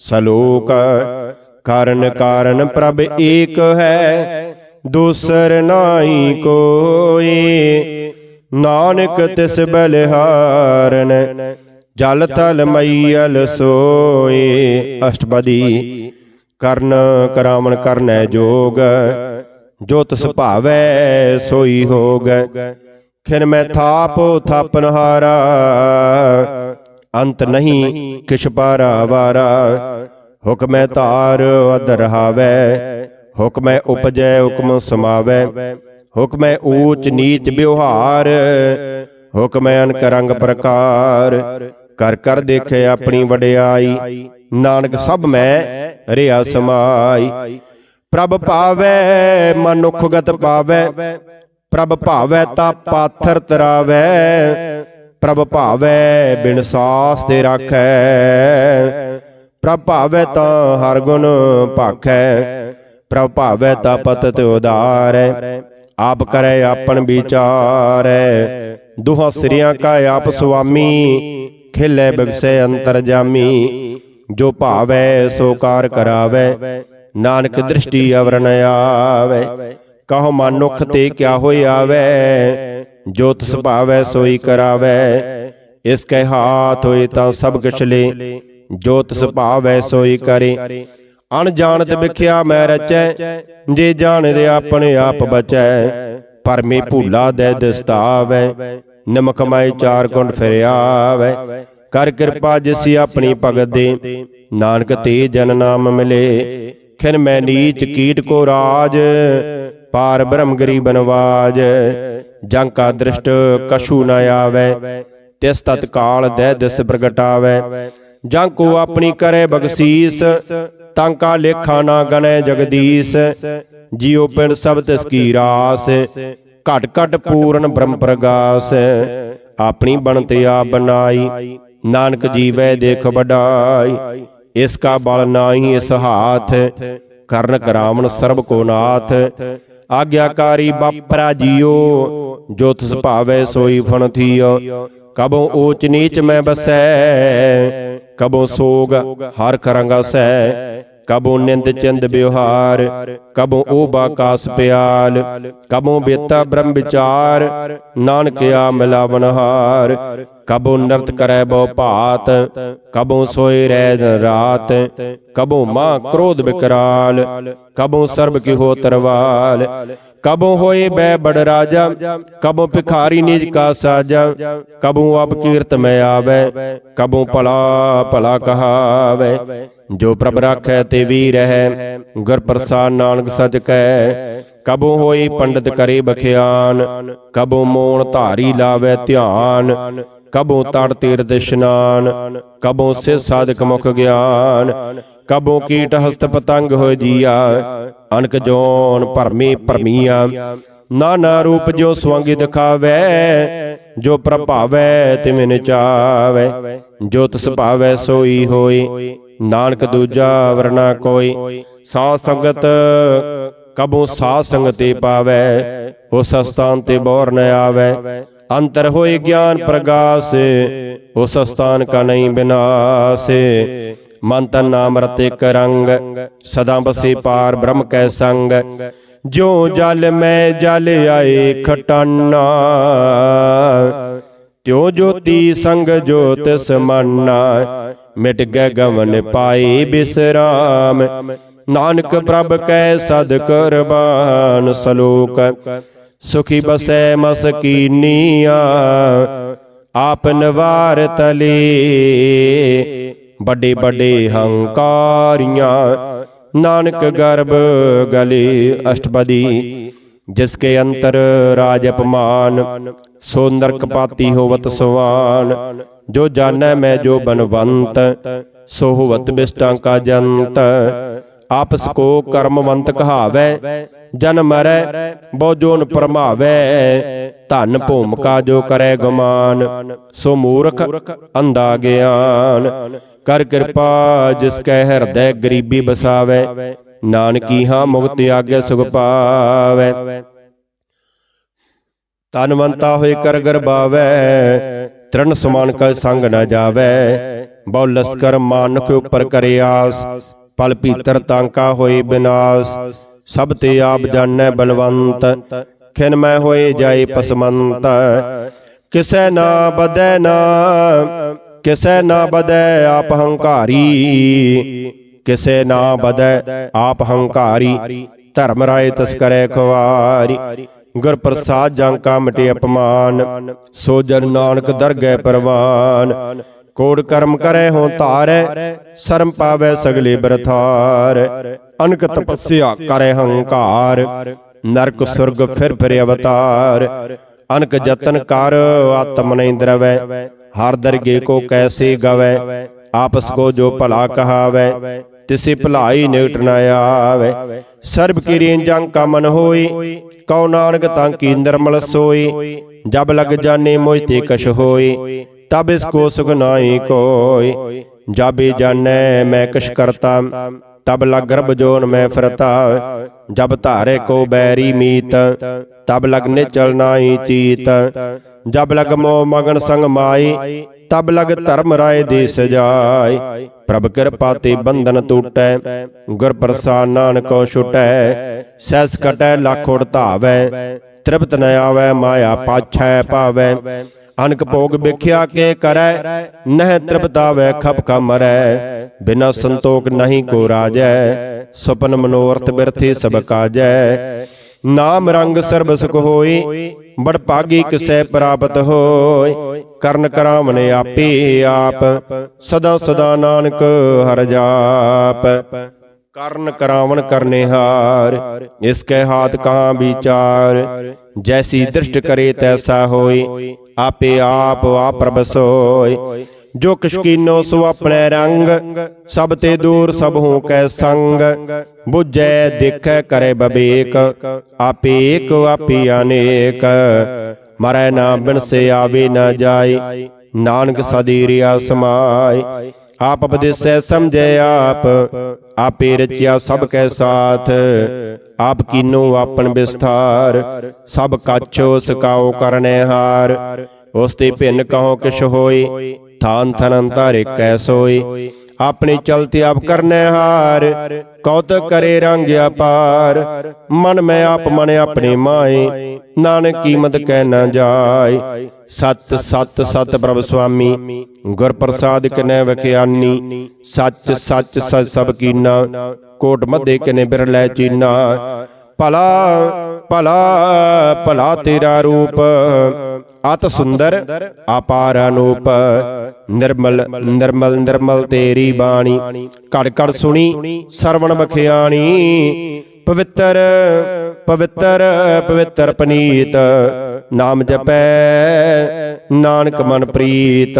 ਸਲੋਕ ਕਾਰਨ ਕਾਰਨ ਪ੍ਰਭ ਏਕ ਹੈ, ਦੂਸਰ ਨਾਹੀ ਕੋਏ ਨਾਨਕ ਤਿਸ ਬਲਿਹਾਰਨ, ਜਲ ਥਲ ਮਈਲ ਸੋਏ। ਅਸ਼ਟਪਦੀ ਕਰਨ ਕਰਾਵਣ ਕਰਨੈ ਜੋਗ, ਜੋ ਤਿਸ ਭਾਵੈ ਸੋਈ ਹੋਗ। ਖਿਨ ਮੈਂ ਥਾਪ ਥਾਪਨ ਹਾਰਾ ਅੰਤ ਨਹੀਂ ਕਿਛ ਪਾਰਾ ਵਾਰਾ। ਹੁਕਮੈ ਧਾਰ ਅਦਰ ਹਾਵੈ, ਹੁਕਮੈ ਉਪਜੈ, ਹੁਕਮ ਸਮਾਵੈ। ਹੁਕਮੈ ਊਚ ਨੀਚ ਵਿਵਹਾਰ, ਹੁਕਮੈ ਅਨਕ ਰੰਗ ਪ੍ਰਕਾਰ। ਕਰ ਕਰ ਦੇਖੇ ਆਪਣੀ ਵਡਿਆਈ, ਨਾਨਕ ਸਭ ਮੈਂ ਰਿਆ ਸਮਾਈ। ਪ੍ਰਭ ਭਾਵੈ ਮਨੁੱਖ ਗਤ ਪਾਵੈ, ਪ੍ਰਭ ਭਾਵੈ ਤਾ ਪਾਥਰ ਤਰਾਵੈ। ਪ੍ਰਭ ਭਾਵੈ ਬਿਨ ਸਾਸ ਤੇ ਰਾਖੈ। ਪ੍ਰਭ ਭਾਵੈ ਤਾਂ ਹਰ ਗੁਣ ਭਾਖੈ। ਪ੍ਰਭ ਭਾਵੈ ਤਾਂ ਤਾ ਪਤਿਤ ਉਦਾਰੈ। ਆਪ ਕਰੈ ਆਪਨ ਵਿਚਾਰੈ। ਦੁਹਾਂ ਸਿਰਿਆਂ ਕਾ ਆਪ ਸੁਆਮੀ, ਖਿਲੇ ਬਗਸੈ ਅੰਤਰ ਜਾਮੀ। ਜੋ ਭਾਵੈ ਸੋ ਕਾਰ ਕਰਾਵੈ, ਨਾਨਕ ਦ੍ਰਿਸ਼ਟੀ ਅਵਰਨ ਆਵੈ। ਕਹੋ ਮਨੁੱਖ ਤੇ ਕਿਆ ਹੋਈ ਆਵੈ। ਜੋ ਤਿਸ ਭਾਵੈ ਸੋਈ ਕਰਾਵੈ। ਇਸ ਕੈ ਹਾਥ ਹੋਏ ਤਾਂ ਸਭ ਕਿਛ ਲੇ। ਜੋ ਤਿਸ ਭਾਵੈ ਸੋਈ ਕਰੇ। ਅਣਜਾਣਤ ਵਿਖਿਆ ਮੈਂ ਰਚੈ। ਜੇ ਜਾਣਦੇ ਆਪਣੇ ਆਪ ਬਚੈ। ਪਰਮੇ ਭੂਲਾ ਦੇ ਦਸਤਾਵੈ। ਨਮਕ ਮਾਈ ਚਾਰ ਗੁਣ ਫਿਰਿਆਵੈ। ਕਰ ਕਿਰਪਾ ਜਿਸ ਆਪਣੀ ਭਗਤ। ਦੇ ਨਾਨਕ ਤੇ ਜਨ ਨਾਮ ਮਿਲੇ। ਖਿਨ ਮੈਂ ਨੀਚ ਕੀਟ ਕੋ ਰਾਜ। ਪਾਰ ਬ੍ਰਹਮ ਗਰੀ ਬਨਵਾਜ। ਜੰ ਕਾ ਦ੍ਰਿਸ਼ਟ ਕਛੂ ਨ ਆਵੈ, ਤਿਸ ਤਤਕਾਲ ਦੇ ਦਿਸ ਪ੍ਰਗਟਾਵੈ। ਜਾਂ ਕੋ ਆਪਣੀ ਕਰੇ ਬਖਸੀਸ, ਤਾਂ ਕਾ ਲੇਖਾ ਨਾ ਗਣੈ ਜਗਦੀਸ਼। ਜਿਉ ਪਿੰਡ ਸਭ ਤਿਸ ਕੀ ਰਾਸ, ਘਟ ਘਟ ਪੂਰਨ ਬ੍ਰਹਮ ਪ੍ਰਗਾਸ। ਆਪਣੀ ਬਣਤ ਆ ਬਨਾਈ ਨਾਨਕ ਜੀਵੈ ਦੇਖ ਵਡਾਈ। ਇਸ ਕਾ ਬਲ ਨਾਹੀ ਇਸ ਹਾਥ, ਕਰਨ ਕਰਾਵਣ ਸਰਬ ਕੋ ਨਾਥ। ਆਗਿਆਕਾਰੀ ਬਾਪਰਾ ਜੀਓ, ਜੋ ਤਿਸ ਭਾਵੈ ਸੋਈ ਫਣ ਥੀਓ। ਕਬੋਂ ਊਚ ਨੀਚ ਮੈਂ ਬਸੈ, ਕਬੋਂ ਸੋਗ ਹਰ ਕਰੰਗਸੈ ਕਬੋਂ ਨਿੰਦ ਚਿੰਦ ਵਿਵਹਾਰ ਕਬੋਂ ਉਹ ਬਾਕਾਸ ਪਿਆਲ, ਕਬੋਂ ਬੇਤਾ ਬ੍ਰਹਮ ਵਿਚਾਰ ਨਾਨਕਿਆ ਆ ਮਿਲਾਵਨ ਹਾਰ ਕਬੋਂ ਨਰਤ ਕਰੈ ਬਹੁ ਭਾਤ, ਕਬੋਂ ਸੋਏ ਰਹਿ ਦਿਨ ਰਾਤ, ਕਬੋਂ ਮਾ ਕ੍ਰੋਧ ਵਿਕਰਾਲ ਕਬੋਂ ਸਰਬ ਕੀ ਹੋ ਤਰਵਾਲ ਕਬੋਂ ਹੋਏ ਬੈ ਬੜ ਰਾਜਾ, ਕਬੋਂ ਭਿਖਾਰੀ ਨਿਜ ਕਾ ਸਾਜਾ, ਕਬੋਂ ਅਬ ਕੀਰਤ ਮੈਂ ਆਵੈ, ਕਬੋਂ ਭਲਾ ਭਲਾ ਕਹਾਵੈ। ਜੋ ਪ੍ਰਭ ਰਾਖੈ ਤੇ ਵੀ ਰਹੈ, ਗੁਰ ਪ੍ਰਸਾਦ ਨਾਨਕ ਸਚ ਕੈ। ਕਬੋਂ ਹੋਈ ਪੰਡਤ ਕਰੇ ਬਖਿਆਨ, ਕਬੋਂ ਮੋਣ ਧਾਰੀ ਲਾਵੇ ਧਿਆਨ, ਕਬੋਂ ਤੜ ਤੀਰਥ ਇਸ਼ਨਾਨ, ਕਬੋਂ ਸਿਧ ਸਾਧਕ ਮੁਖ ਗਿਆਨ। ਕਬੋ ਕੀਟ ਹਸਤ ਪਤੰਗ ਹੋ ਜੀਆ ਅਨਕ ਜੋਨ ਭਰਮੀ ਭਰਮੀਆਂ। ਨਾਨਾ ਰੂਪ ਜੋ ਸਵੰਗੀ ਦਿਖਾਵੇ, ਜੋ ਪ੍ਰਭਾਵੈ ਤਿਵੇਂ ਨਚਾਵੇ। ਜੋ ਤਿਸ ਭਾਵੈ ਸੋਈ ਹੋਈ, ਨਾਨਕ ਦੂਜਾ ਵਰਨਾ ਕੋਈ। ਸਾਧ ਸੰਗਤ ਕਬੋਂ ਸਾਧ ਸੰਗਤੇ ਪਾਵੇ, ਉਸ ਸਥਾਨ ਤੇ ਬੋਰ ਨ ਆਵੇ। ਅੰਤਰ ਹੋਏ ਗਿਆਨ ਪ੍ਰਗਾਸ, ਉਸ ਸਥਾਨ ਕਾ ਨਹੀਂ ਬਿਨਾਸ। ਮਨ ਤਨ ਨਾਮ ਰਤੇ ਕਰੰਗ ਸਦਾ ਬਸੇ ਪਾਰ ਬ੍ਰਹਮ ਕੈ ਸੰਗ। ਜੋ ਜਲ ਮੈਂ ਜਲ ਆਏ ਖਟਾਨਾ, ਤਿਉ ਜੋਤੀ ਸੰਗ ਜੋਤ ਸਮੰਨਾ। ਮਿਟ ਗਏ ਗਵਨ ਪਾਈ ਬਿਸਰਾਮ, ਨਾਨਕ ਪ੍ਰਭ ਕੈ ਸਦ ਕੁਰਬਾਨ ਸਲੋਕ। ਸੁਖੀ ਬਸੈ ਮਸਕੀਨੀਆਂ ਆਪ ਨਵਾਰ ਤਲੇ ਵੱਡੇ ਵੱਡੇ ਹੰਕਾਰੀਆਂ, ਨਾਨਕ ਗਰਭ ਗਲੇ ਅਸ਼ਟਪਦੀ, ਜਿਸ ਕੇ ਅੰਤਰ ਰਾਜ ਅਪਮਾਨ ਸੋ ਨਰਕ ਪਾਤੀ ਹੋਵਤ ਸਵਾਨ, ਜੋ ਜਾਣੈ ਮੈਂ ਜੋ ਬਨਵੰਤ, ਸੋ ਹੋਵਤ ਬਿਸਟਾਂ ਕਾ ਜੰਤ, ਆਪਸ ਕੋ ਕਰਮਵੰਤ ਕਹਾਵੈ, ਜਨ ਮਰੈ, ਬਹੁ ਜੋਨ ਪਰਮਾਵੈ, ਧਨ ਭੂਮਿਕਾ ਜੋ ਕਰੈ ਗਮਾਨ, ਸੋ ਮੂਰਖ ਅੰਧਾ ਗਿਆਨ ਕਰ ਕਿਰਪਾ ਜਿਸ ਕੈ ਹਿਰਦੈ ਗਰੀਬੀ ਬਸਾਵੈ ਨਾਨਕੀ ਹਾਂ ਮੁਕਤ ਆਗੇ ਸੁਖ ਪਾਵੈ। ਤਨਵੰਤਾ ਹੋਏ ਕਰ ਗਰਬਾਵੈ ਤ੍ਰਨ ਸਮਾਨ ਕਾ ਸੰਗ ਨ ਜਾਵੇ। ਬਹੁ ਲਸਕਰ ਮਾਨੁਖ ਉਪਰ ਕਰੇ ਆਸ। ਪਲ ਭੀਤਰ ਤਾਂਕਾ ਹੋਏ ਬਿਨਾਸ਼। ਸਭ ਤੇ ਆਪ ਜਾਣੈ ਬਲਵੰਤ। ਖਿਨ ਮੈਂ ਹੋਏ ਜਾਏ ਪਸਮੰਤ। ਕਿਸੈ ਨਾ। ਬਦੈ ਨਾ। ਕਿਸੈ ਨਾ ਬਦੈ ਆਪ ਹੰਕਾਰੀ। ਕਿਸੈ ਨਾ ਬਦੈ ਆਪ ਹੰਕਾਰੀ। ਧਰਮ ਰਾਏ ਤਸ ਕਰੈ ਖਵਾਰੀ। ਗੁਰ ਪ੍ਰਸਾਦ ਜਾਂ ਕਾ ਮਿਟੇ ਅਪਮਾਨ। ਸੋ ਜਨ ਨਾਨਕ ਦਰਗਹਿ ਪਰਵਾਨ। ਕੋੜ ਕਰਮ ਕਰੈ ਹੋ ਧਾਰੈ। ਸ਼ਰਮ ਪਾਵੈ ਸਗਲੇ ਬਰਥਾਰ ਅਨਕ ਤਪੱਸਿਆ ਕਰੈ ਹੰਕਾਰ। ਨਰਕ ਸੁਰਗ ਫਿਰ ਫਿਰ ਅਵਤਾਰ। ਅਨਕ ਯਤਨ ਕਰ ਆਤਮ ਨਹੀਂ ਦਰਵੈ ਹਰ ਦਰਗੇ ਕੋ ਕੈਸੇ ਗਵੈ ਆਪਸ ਕੋ ਜੋ ਭਲਾ ਕਹਾਵੈ ਤਿਸੇ ਭਲਾਈ ਨਿਕਟ ਨ ਆਵੇ। ਸਰਬ ਕੀ ਰੇਂਜਾਂ ਕਾ ਮਨ ਹੋਈ ਕਉ ਨਾਨਕ ਤਾਂ ਕੀ ਨਿਰਮਲ ਸੋਈ ਜਬ ਲਗ ਜਾਣੇ ਮੋਇ ਤੇ ਕਛ ਹੋਈ ਤਬ ਇਸ ਕੋ ਸੁਖ ਨਾਹੀ ਕੋਇ ਜਾਬੇ ਜਾਣੈ ਮੈਂ ਕਛ ਕਰਤਾ ਤਬ ਲਗ ਗਰਭ ਜੋਨ ਮੈਂ ਫਿਰਤਾ ਜਬ ਧਾਰੇ ਕੋ ਬੈਰੀ ਮੀਤ ਤਬ ਲਗ ਨਿਚਲ ਨਾਹੀ ਚੀਤ ਜਬ ਲਗ ਮੋ ਮਗਨ ਸੰਗ ਮਾਈ, ਤਬ ਲਗ ਧਰਮ ਰਾਏ ਦੇ ਸਜਾਈ। ਪ੍ਰਭ ਕਿਰਪਾ ਤੇ ਬੰਧਨ ਟੂਟੈ, ਗੁਰ ਪ੍ਰਸਾਦ ਨਾਨਕੋ ਛੁਟੈ ਸੈਸ ਕਟੈ, ਲੱਖ ਉੜ ਤ੍ਰਿਪਤ ਨ ਆਵੈ, ਮਾਇਆ ਪਾਛੈ ਪਾਵੈ। ਅਨਕ ਭੋਗ ਵਿਖਿਆ ਕੇ ਕਰੈ, ਨਹਿ ਤ੍ਰਿਪਤਾਵੈ, ਖਪ ਖਾ ਮਰੈ। ਬਿਨਾ ਸੰਤੋਖ ਨਹੀਂ ਕੋ ਰਾਜੈ, ਸੁਪਨ ਮਨੋਰਥ ਬਿਰਥੀ ਸਭ ਕਾਜੈ। ਨਾਮ ਰੰਗ ਸਰਬ ਸੁਖ ਹੋਈ ਬੜ ਭਾਗੀ ਕਿਸੈ ਪ੍ਰਾਪਤ ਹੋਇ ਕਰਨ ਕਰਾਵਨ ਆਪੇ ਆਪ ਸਦਾ ਸਦਾ ਨਾਨਕ ਹਰ ਜਾਪ। ਕਰਨ ਕਰਾਵਨ ਕਰਨੇ ਹਾਰ। ਇਸ ਕੈ ਹਾਥ ਕਹਾਂ ਵਿਚਾਰ। ਜੈਸੀ ਦ੍ਰਿਸ਼ਟ ਕਰੇ ਤੈਸਾ ਹੋਈ ਆਪੇ ਆਪ ਪ੍ਰਭ ਸੋਈ ਜੋ ਕਿਛ ਕੀਨੋ ਸੋ ਆਪਣੇ ਰੰਗ ਸਭ ਤੇ ਦੂਰ ਸਭ ਹੂੰ ਕੈ ਸੰਗ। ਬੁਝੈ ਦੇਖੈ ਕਰੇ ਬਬੇਕ ਆਪੇ ਏਕ ਆਪੀ ਅਨੇਕ। ਮਰੈ ਨਾ ਬਿਨਸੇ ਆਵੇ ਨਾ ਜਾਏ ਨਾਨਕ ਸਦੀ ਰਿਆ ਸਮਾਈ। ਆਪ ਉਪਦੇਸੈ ਸਮਝੈ ਆਪ। ਆਪੇ। ਰਚਿਆ ਸਭ ਕੈ ਸਾਥ। ਆਪ ਕੀਨੋ ਆਪਨ ਵਿਸਥਾਰ। ਸਭ ਕੱਛ ਉਸ ਕਾਉ ਕਰਨੇ ਹਾਰ। ਉਸ ਤੇ ਭਿੰਨ ਕਹੋ ਕਿਛ ਹੋਈ। ਥਾਨ ਥਨ ਧਾਰੇ ਕੈ ਸੋਈ, ਆਪਣੀ ਚਲਤੀ ਆਪ ਕਰਨੇ ਹਾਰ ਕੌਤਕ ਕਰੇ ਰੰਗ ਅਪਾਰ। ਮਨ ਮੈਂ ਆਪ, ਮਨ ਆਪਣੇ ਮਾਏ, ਨਾਨਕ ਕੀਮਤ ਕਹਿ ਨਾ ਜਾਏ। ਸਤ ਸਤ ਸਤ ਪ੍ਰਭ ਸੁਆਮੀ ਗੁਰ ਪ੍ਰਸਾਦ ਕਿਨੈ ਵਖਿਆਨੀ। ਸੱਚ ਸੱਚ ਸਚ ਸਭ ਕੀਨਾ, ਕੋਟ ਮੱਦੇ ਕਿਨੇ ਬਿਰਲੇ ਚੀਨਾ। ਭਲਾ ਭਲਾ ਭਲਾ ਤੇਰਾ ਰੂਪ, ਅਤ ਸੁੰਦਰ, ਅਪਾਰ ਅਨੂਪ। ਨਿਰਮਲ ਨਿਰਮਲ ਨਿਰਮਲ ਤੇਰੀ ਬਾਣੀ। ਘੜ ਘੜ ਸੁਣੀ, ਸਰਵਣ ਬਖਿਆਣੀ। ਪਵਿੱਤਰ ਪਵਿੱਤਰ ਪਵਿੱਤਰ ਪਨੀਤ। ਨਾਮ ਜਪੈ, ਨਾਨਕ ਮਨ ਪ੍ਰੀਤ।